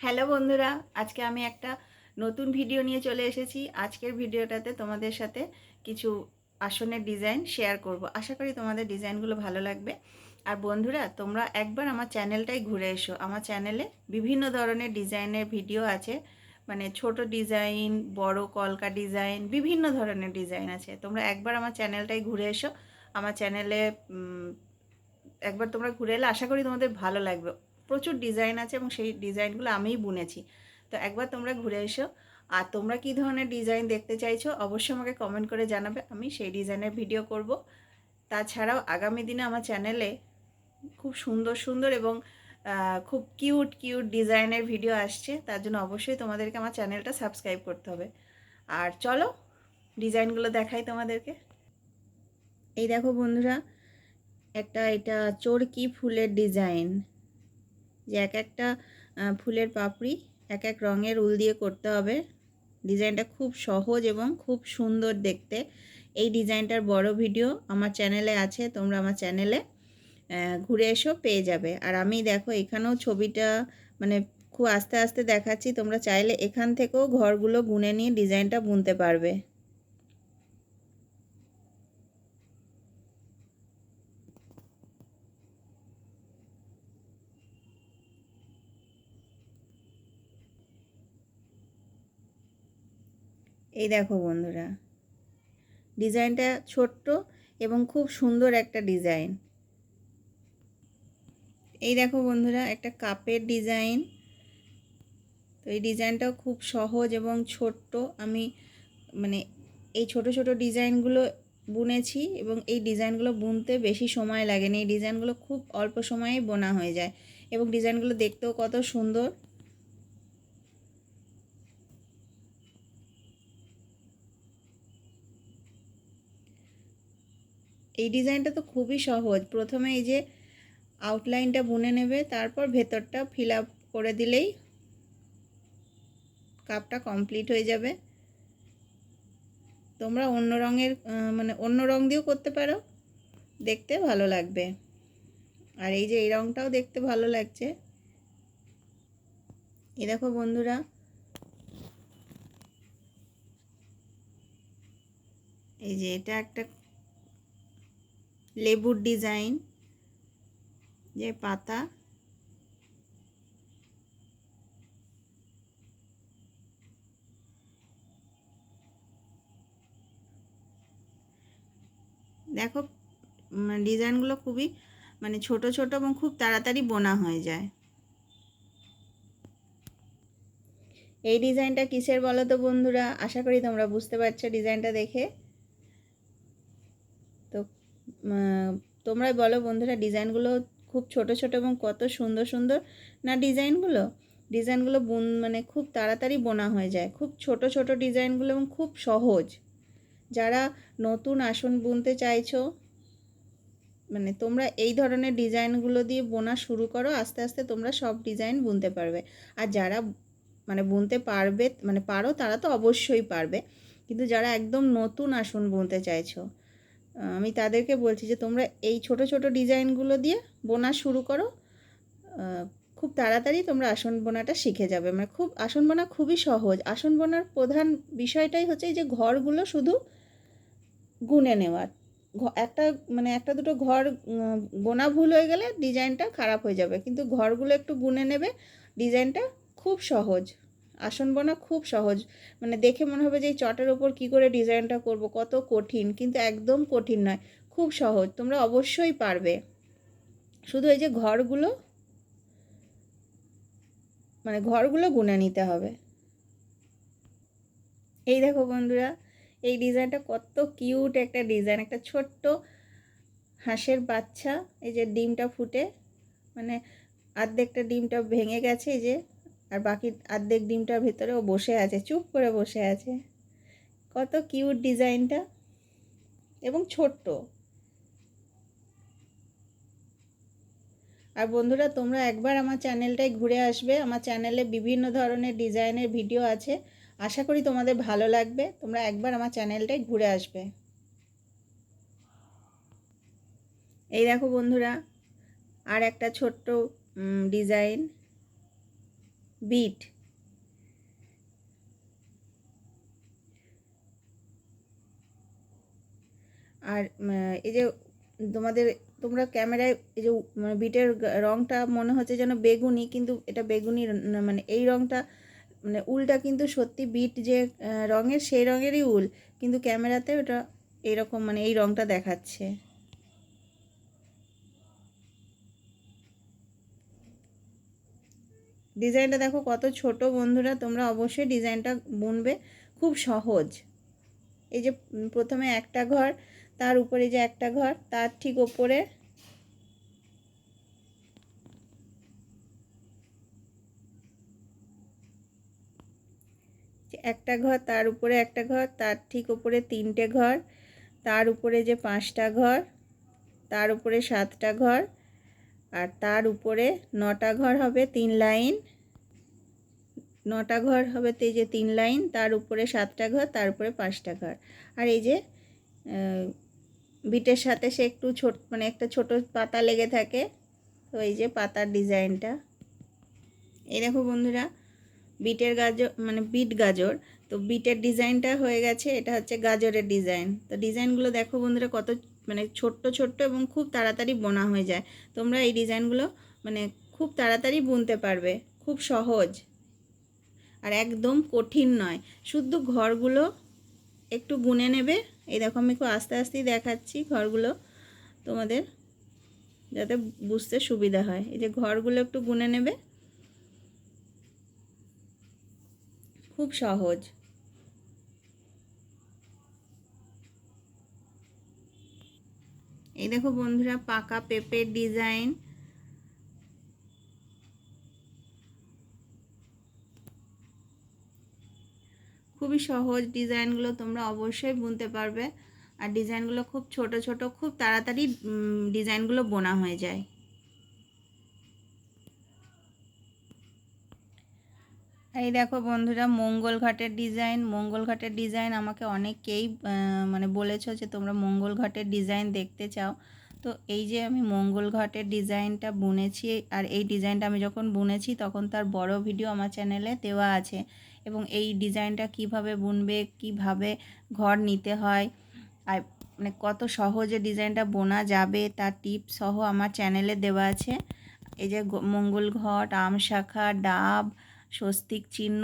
Hello বন্ধুরা, আজকে আমি একটা নতুন ভিডিও নিয়ে চলে এসেছি। আজকের ভিডিওটাতে তোমাদের সাথে কিছু আসনের ডিজাইন শেয়ার করব। আশা করি তোমাদের ডিজাইনগুলো ভালো লাগবে। আর বন্ধুরা, তোমরা একবার আমার চ্যানেলটাই ঘুরে এসো। আমার চ্যানেলে বিভিন্ন ধরনের ডিজাইনের ভিডিও আছে। মানে ছোট ডিজাইন, বড় কলকা ডিজাইন, বিভিন্ন ধরনের ডিজাইন আছে। তোমরা একবার আমার চ্যানেলটাই ঘুরে এসো। আমার চ্যানেলে একবার তোমরা ঘুরে এলে আশা করি তোমাদের ভালো লাগবে। প্রচুর ডিজাইন আছে এবং সেই ডিজাইনগুলো আমিই বুনেছি। তো একবার তোমরা ঘুরে এসো। আর তোমরা কী ধরনের ডিজাইন দেখতে চাইছো অবশ্যই আমাকে কমেন্ট করে জানাবে। আমি সেই ডিজাইনের ভিডিও করব। তাছাড়াও আগামী দিনে আমার চ্যানেলে খুব সুন্দর সুন্দর এবং খুব কিউট কিউট ডিজাইনের ভিডিও আসছে। তার জন্য অবশ্যই তোমাদেরকে আমার চ্যানেলটা সাবস্ক্রাইব করতে হবে। আর চলো ডিজাইনগুলো দেখাই তোমাদেরকে। এই দেখো বন্ধুরা, একটা এটা চোরকি ফুলের ডিজাইন যে এক একটা ফুলের পাপড়ি এক এক রঙের উল দিয়ে করতে হবে। ডিজাইনটা খুব সহজ এবং খুব সুন্দর দেখতে। এই ডিজাইনটার বড় ভিডিও আমার চ্যানেলে আছে, তোমরা আমার চ্যানেলে ঘুরে এসো, পেয়ে যাবে। আর আমি দেখো, এখানেও ছবিটা মানে খুব আস্তে আস্তে দেখাচ্ছি, তোমরা চাইলে এখান থেকেও ঘরগুলো গুনে নিয়ে ডিজাইনটা বুনতে পারবে। এই দেখো বন্ধুরা। ডিজাইনটা ছোট্ট এবং খুব সুন্দর একটা ডিজাইন। এই দেখো বন্ধুরা, একটা কাপের ডিজাইন। তো এই ডিজাইনটাও খুব সহজ এবং ছোট্ট। আমি মানে এই ছোট ছোট ডিজাইনগুলো বুনেছি এবং এই ডিজাইনগুলো বুনতে বেশি সময় লাগে না। এই ডিজাইনগুলো খুব অল্প সময়েই বোনা হয়ে যায় এবং ডিজাইনগুলো দেখতেও কত সুন্দর। এই ডিজাইনটা তো খুবই সহজ। প্রথমে এই যে আউটলাইনটা বুনে নেবে, তারপর ভেতরটা ফিল আপ করে দিলেই কাপটা কমপ্লিট হয়ে যাবে। তোমরা অন্য রঙের মানে অন্য রং দিয়েও করতে পারো। দেখতে ভালো লাগবে। আর এই যে এই রঙটাও দেখতে ভালো লাগছে। এই দেখো বন্ধুরা, এই যে এটা একটা লেবুর ডিজাইন, যে পাতা। দেখো ডিজাইনগুলো খুবই মানে ছোট ছোট এবং খুব তাড়াতাড়ি বোনা হয়ে যায়। এই ডিজাইনটা কিসের বলো তো বন্ধুরা? আশা করি তোমরা বুঝতে পারছ ডিজাইনটা দেখে। তোমরাই বলো বন্ধুরা, ডিজাইনগুলো খুব ছোট ছোট এবং কত সুন্দর সুন্দর। না, ডিজাইনগুলো ডিজাইনগুলো বুন মানে খুব তাড়াতাড়ি বোনা হয়ে যায়। খুব ছোট ছোট ডিজাইনগুলো এবং খুব সহজ। যারা নতুন আসন বুনতে চাইছো মানে তোমরা এই ধরনের ডিজাইনগুলো দিয়ে বোনা শুরু করো, আস্তে আস্তে তোমরা সব ডিজাইন বুনতে পারবে। আর যারা মানে বুনতে পারবে মানে পারো, তারা তো অবশ্যই পারবে। কিন্তু যারা একদম নতুন আসন বুনতে চাইছো আমি তাদেরকে বলছি যে তোমরা এই ছোট ছোট ডিজাইনগুলো দিয়ে বোনা শুরু করো। খুব তাড়াতাড়ি তোমরা আসন বোনাটা শিখে যাবে। মানে খুব, আসন বোনা খুবই সহজ। আসন বোনার প্রধান বিষয়টাই হচ্ছে যে ঘরগুলো শুধু গুনে নেওয়ার একটা মানে একটা দুটো ঘর বোনা ভুল হয়ে গেলে ডিজাইনটা খারাপ হয়ে যাবে। কিন্তু ঘরগুলো একটু গুনে নেবে, ডিজাইনটা খুব সহজ। আসন বোনা খুব সহজ। মানে দেখে মনে হবে যে এই চটের ওপর কী করে ডিজাইনটা করব, কত কঠিন, কিন্তু একদম কঠিন নয়, খুব সহজ, তোমরা অবশ্যই পারবে। শুধু এই যে ঘরগুলো মানে ঘরগুলো গুনে নিতে হবে। এই দেখো বন্ধুরা, এই ডিজাইনটা কত কিউট একটা ডিজাইন, একটা ছোট্ট হাঁসের বাচ্চা, এই যে ডিমটা ফুটে মানে আর্ধেকটা ডিমটা ভেঙে গেছে, এই যে আর বাকি আর্ধেক ডিমটার ভিতরে ও বসে আছে, চুপ করে বসে আছে। কত কিউট ডিজাইনটা। এবং ছোট্ট। আর বন্ধুরা, তোমরা একবার আমার চ্যানেলটায় ঘুরে আসবে। আমার চ্যানেলে বিভিন্ন ধরনের ডিজাইনের ভিডিও আছে। আশা করি তোমাদের ভালো লাগবে। তোমরা একবার আমার চ্যানেলটায় ঘুরে আসবে। এই দেখো বন্ধুরা, আর একটা ছোট্ট ডিজাইন। বিট। আর এই যে তোমাদের, তোমরা ক্যামেরায় এই যে মানে বিটের রংটা মনে হচ্ছে যেন বেগুনি, কিন্তু এটা বেগুনি মানে এই রংটা মানে উলটা কিন্তু সত্যি বিট যে রঙের, সেই রঙেরই উল, কিন্তু ক্যামেরাতে ওটা এইরকম মানে এই রংটা দেখাচ্ছে। ডিজাইনটা দেখো কত ছোট বন্ধুরা, তোমরা অবশ্যই ডিজাইনটা বুনবে। খুব সহজ। এই যে প্রথমে একটা ঘর, তার উপরে যে একটা ঘর, তার ঠিক ওপরে একটা ঘর, তার উপরে একটা ঘর, তার ঠিক উপরে তিনটে ঘর, তার উপরে যে পাঁচটা ঘর, তার উপরে সাতটা ঘর আর তার উপরে নটা ঘর হবে তিন লাইন। নটা ঘর হবে তো যে তিন লাইন, তার উপরে সাতটা ঘর, তার উপরে পাঁচটা ঘর। আর এই যে বিটের সাথে সে একটু ছোট মানে একটা ছোট পাতা লেগে থাকে, তো এই যে পাতার ডিজাইনটা। এই দেখো বন্ধুরা, বিটের গাজর মানে বিট গাজর, তো বিটের ডিজাইনটা হয়ে গেছে, এটা হচ্ছে গাজরের ডিজাইন। তো ডিজাইনগুলো দেখো বন্ধুরা কত মানে ছোট্ট ছোট্ট এবং খুব তাড়াতাড়ি বোনা হয়ে যায়। তোমরা এই ডিজাইনগুলো মানে খুব তাড়াতাড়ি বুনতে পারবে। খুব সহজ। আর একদম কঠিন নয়। শুদ্ধ ঘরগুলো একটু গুনে নেবে। এই দেখো আমি খুব আস্তে আস্তেই দেখাচ্ছি ঘরগুলো তোমাদের, যাতে বুঝতে সুবিধা হয়। এই যে ঘরগুলো একটু গুনে নেবে। খুব সহজ। এই দেখো বন্ধুরা, পাকা পেঁপের ডিজাইন। খুবই সহজ ডিজাইনগুলো তোমরা অবশ্যই বুনতে পারবে। আর ডিজাইনগুলো খুব ছোট ছোট, খুব তাড়াতাড়ি ডিজাইনগুলো বোনা হয়ে যায়। এই দেখো বন্ধুরা, মঙ্গল ঘাটের ডিজাইন মঙ্গল ঘাটের ডিজাইন আমাকে অনেকেই মানে বলেছ যে তোমরা মঙ্গল ঘাটের ডিজাইন দেখতে চাও। তো এই যে আমি মঙ্গল ঘাটের ডিজাইনটা বুনেছি, আর এই ডিজাইনটা আমি যখন বুনেছি তখন তার বড় ভিডিও আমার চ্যানেলে দেওয়া আছে। এবং এই ডিজাইনটা কীভাবে বুনবে, কীভাবে ঘর নিতে হয়, আর মানে কত সহজে ডিজাইনটা বোনা যাবে, তার টিপস সহ আমার চ্যানেলে দেওয়া আছে। এই যে মঙ্গল ঘট, আম শাখা, ডাব স্বস্তিক চিহ্ন